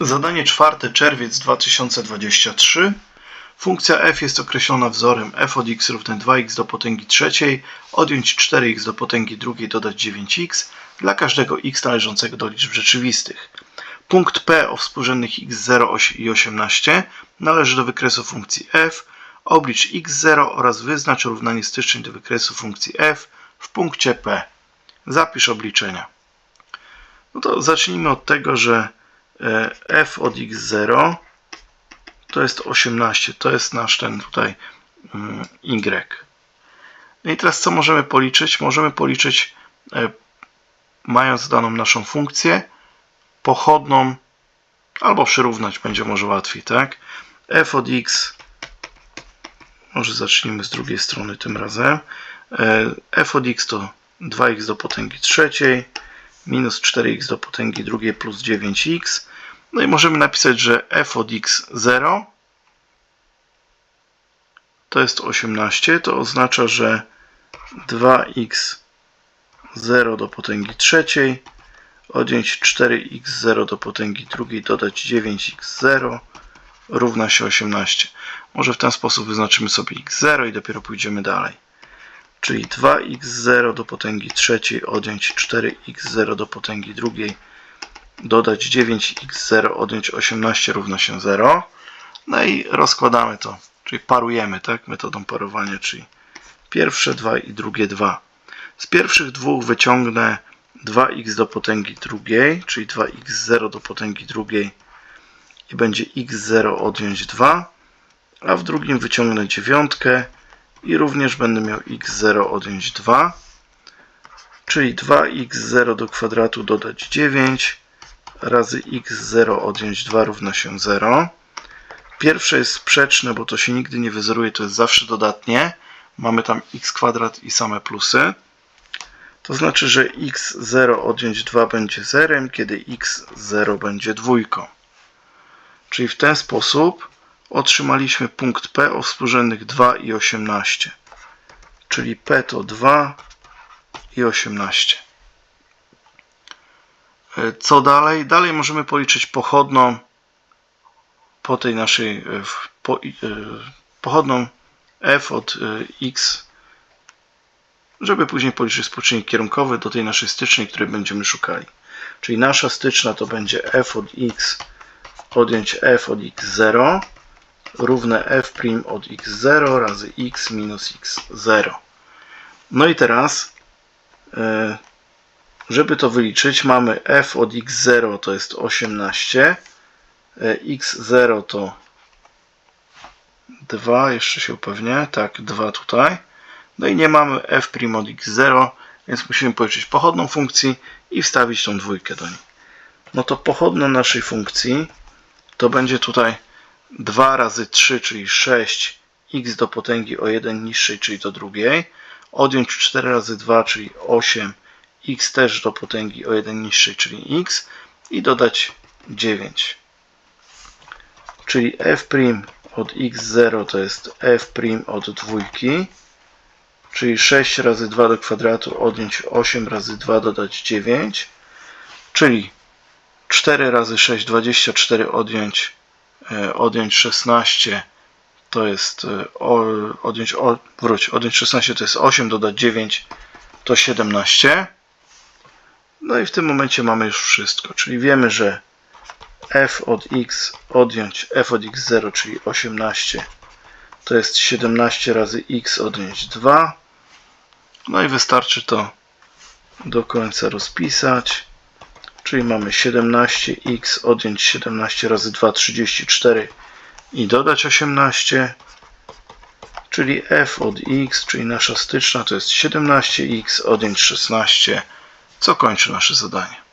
Zadanie czwarte, czerwiec 2023. Funkcja f jest określona wzorem f od x równe 2x do potęgi trzeciej, odjąć 4x do potęgi drugiej, dodać 9x dla każdego x należącego do liczb rzeczywistych. Punkt P o współrzędnych x0 i 18 należy do wykresu funkcji f. Oblicz x0 oraz wyznacz równanie styczeń do wykresu funkcji f w punkcie P. Zapisz obliczenia. No to zacznijmy od tego, że f od x0 to jest 18, to jest nasz ten tutaj mm, y. No i teraz co możemy policzyć? Możemy policzyć, e, mając daną naszą funkcję, pochodną, albo przyrównać będzie może łatwiej, tak? f od x, może zacznijmy z drugiej strony tym razem. E, f od x to 2x do potęgi trzeciej, minus 4x do potęgi drugiej plus 9x. No i możemy napisać, że f od x 0 to jest 18. To oznacza, że 2x 0 do potęgi trzeciej odjąć 4x0 do potęgi drugiej dodać 9x0 równa się 18. Może w ten sposób wyznaczymy sobie x0 i dopiero pójdziemy dalej czyli 2x0 do potęgi trzeciej odjąć 4x0 do potęgi drugiej dodać 9x0 odjąć 18 równa się 0 no i rozkładamy to, czyli parujemy tak, metodą parowania, czyli pierwsze 2 i drugie 2 z pierwszych dwóch wyciągnę 2x do potęgi drugiej, czyli 2x0 do potęgi drugiej i będzie x0 odjąć 2 a w drugim wyciągnę dziewiątkę i również będę miał x0 odjąć 2, czyli 2x0 do kwadratu dodać 9 razy x0 odjąć 2 równa się 0. Pierwsze jest sprzeczne, bo to się nigdy nie wyzeruje, to jest zawsze dodatnie. Mamy tam x kwadrat i same plusy. To znaczy, że x0 odjąć 2 będzie 0, kiedy x0 będzie dwójką. Czyli w ten sposób otrzymaliśmy punkt P o współrzędnych 2 i 18. Czyli P to 2 i 18. E, co dalej? Dalej możemy policzyć pochodną po tej naszej e, po, e, pochodną f od x, żeby później policzyć współczynnik kierunkowy do tej naszej stycznej, której będziemy szukali. Czyli nasza styczna to będzie f od x odjąć f od x0 równe f' od x0 razy x minus x0. No i teraz, żeby to wyliczyć, mamy f od x0 to jest 18, e, x0 to 2, jeszcze się upewnię, tak, 2 tutaj. No i nie mamy f' od x0, więc musimy policzyć pochodną funkcji i wstawić tą dwójkę do niej. No to pochodną naszej funkcji to będzie tutaj 2 razy 3, czyli 6, x do potęgi o 1 niższej, czyli do drugiej. Odjąć 4 razy 2, czyli 8, x też do potęgi o 1 niższej, czyli x. I dodać 9. Czyli f' od x0 to jest f' od dwójki. Czyli 6 razy 2 do kwadratu odjąć 8 razy 2 dodać 9. Czyli 4 razy 6, 24 odjąć E, odjąć 16 to jest e, odjąć, odjąć 16 to jest 8, dodać 9 to 17. No i w tym momencie mamy już wszystko, czyli wiemy, że f od x odjąć f od x0, czyli 18 to jest 17 razy x odjąć 2. No i wystarczy to do końca rozpisać. Czyli mamy 17x odjąć 17 razy 2, 34 i dodać 18. Czyli f od x, czyli nasza styczna to jest 17x odjąć 16, co kończy nasze zadanie.